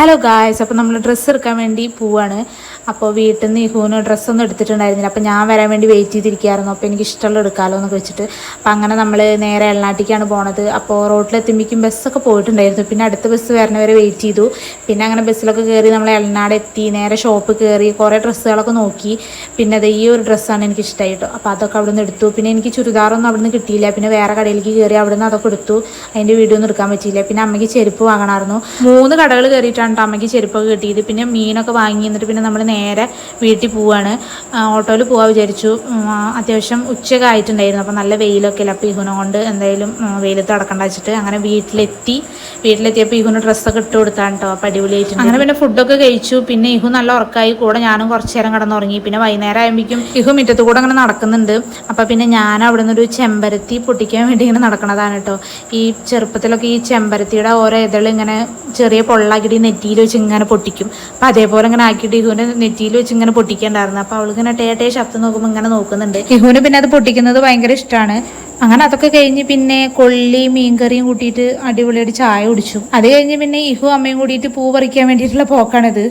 Hello guys അപ്പോൾ നമ്മൾ dress എടുക്കാൻ വേണ്ടി പോവാണ്. അപ്പോൾ വീട്ടിൽ നിന്ന് ഇഹൂന് ഡ്രസ്സൊന്നും എടുത്തിട്ടുണ്ടായിരുന്നില്ല. അപ്പോൾ ഞാൻ വരാൻ വേണ്ടി വെയിറ്റ് ചെയ്തിരിക്കുകയായിരുന്നു. അപ്പോൾ എനിക്ക് ഇഷ്ടമുള്ള എടുക്കാമല്ലോ എന്നൊക്കെ വെച്ചിട്ട്. അപ്പോൾ അങ്ങനെ നമ്മൾ നേരെ എളനാട്ടിക്കാണ് പോണത്. അപ്പോൾ റോട്ടിലെത്തുമ്പോഴേക്കും ബസ്സൊക്കെ പോയിട്ടുണ്ടായിരുന്നു. പിന്നെ അടുത്ത ബസ് വരണവരെ വെയിറ്റ് ചെയ്തു. പിന്നെ അങ്ങനെ ബസ്സിലൊക്കെ കയറി നമ്മൾ എളനാട് എത്തി. നേരെ ഷോപ്പ് കയറി കുറേ ഡ്രസ്സുകളൊക്കെ നോക്കി. പിന്നെ അത് ഈ ഒരു ഡ്രസ്സാണ് എനിക്ക് ഇഷ്ടമായി കേട്ടോ അപ്പോൾ അതൊക്കെ അവിടെ നിന്ന് എടുത്തു. പിന്നെ എനിക്ക് ചുരിദാറൊന്നും അവിടെ നിന്ന് കിട്ടിയില്ല. പിന്നെ വേറെ കടയിലേക്ക് കയറി അവിടെ നിന്ന് അതൊക്കെ എടുത്തു. അതിന്റെ വീഡിയോ ഒന്നും എടുക്കാൻ പറ്റിയില്ല. പിന്നെ അമ്മയ്ക്ക് ചെരുപ്പ് വാങ്ങണമായിരുന്നു. മൂന്ന് കടകൾ കയറിയിട്ടാണ് ട്ടോ അമ്മയ്ക്ക് ചെരുപ്പൊക്കെ കിട്ടിയത്. പിന്നെ മീനൊക്കെ വാങ്ങി എന്നിട്ട് പിന്നെ നമ്മൾ നേരെ വീട്ടിൽ പോവാണ്. ഓട്ടോയിൽ പോകാൻ വിചാരിച്ചു. അത്യാവശ്യം ഉച്ചയൊക്കെ ആയിട്ടുണ്ടായിരുന്നു. അപ്പോൾ നല്ല വെയിലൊക്കെ അല്ല? അപ്പോൾ കൊണ്ട് എന്തായാലും വെയിലത്ത് അടക്കണ്ട വെച്ചിട്ട് അങ്ങനെ വീട്ടിലെത്തി. വീട്ടിലെത്തിയപ്പോൾ ഇഹുന് ഡ്രസ്സൊക്കെ ഇട്ട് കൊടുത്താണ് കേട്ടോ അപ്പോൾ അടിപൊളിയായിട്ട് അങ്ങനെ പിന്നെ ഫുഡൊക്കെ കഴിച്ചു. പിന്നെ ഇഹു നല്ല ഉറക്കായി. കൂടെ ഞാനും കുറച്ച് നേരം കിടന്നുറങ്ങി. പിന്നെ വൈകുന്നേരം ആകുമ്പോഴേക്കും ഇഹു മുറ്റത്ത് കൂടെ അങ്ങനെ നടക്കുന്നുണ്ട്. അപ്പോൾ പിന്നെ ഞാൻ അവിടെ നിന്നൊരു ചെമ്പരത്തി പൊട്ടിക്കാൻ വേണ്ടി ഇങ്ങനെ നടക്കണതാണ് കേട്ടോ ഈ ചെറുപ്പത്തിലൊക്കെ ഈ ചെമ്പരത്തിയുടെ ഓരോ ഇതൾ ഇങ്ങനെ ചെറിയ പൊള്ളാക്കിയിട്ട് ഈ നെറ്റിയിൽ വെച്ച് ഇങ്ങനെ പൊട്ടിക്കും. അപ്പം അതേപോലെ ഇങ്ങനെ ആക്കിയിട്ട് ഇഹുവിന്റെ നെറ്റിയിൽ വെച്ച് ഇങ്ങനെ പൊട്ടിക്കേണ്ടായിരുന്നു. അപ്പോൾ അവൾക്ക് ഇങ്ങനെ ടേ ടേ ശബ്ദം നോക്കുമ്പോൾ ഇങ്ങനെ നോക്കുന്നുണ്ട്. ഇഹുവിന് പിന്നെ അത് പൊട്ടിക്കുന്നത് ഭയങ്കര ഇഷ്ടമാണ് അങ്ങനെ അതൊക്കെ കഴിഞ്ഞ് പിന്നെ കൊള്ളി മീൻകറിയും കൂട്ടിയിട്ട് അടിപൊളിയായിട്ട് ചായ കുടിച്ചു. അത് കഴിഞ്ഞ് പിന്നെ ഇഹു അമ്മയും കൂടിയിട്ട് പൂ പറിക്കാൻ വേണ്ടിയിട്ടുള്ള പോക്കാണിത്.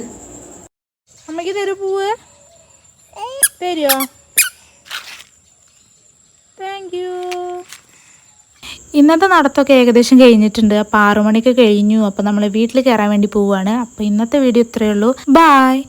അമ്മയ്ക്ക് തരൂ പൂവ്? തരുമോ ഇന്നത്തെ നടത്തമൊക്കെ ഏകദേശം കഴിഞ്ഞിട്ടുണ്ട്. അപ്പോൾ ആറു മണിക്ക് കഴിഞ്ഞു. അപ്പോൾ നമ്മൾ വീട്ടിൽ കയറാൻ വേണ്ടി പോവുകയാണ് അപ്പോൾ ഇന്നത്തെ വീഡിയോ ഇത്രയേ ഉള്ളൂ. ബായ്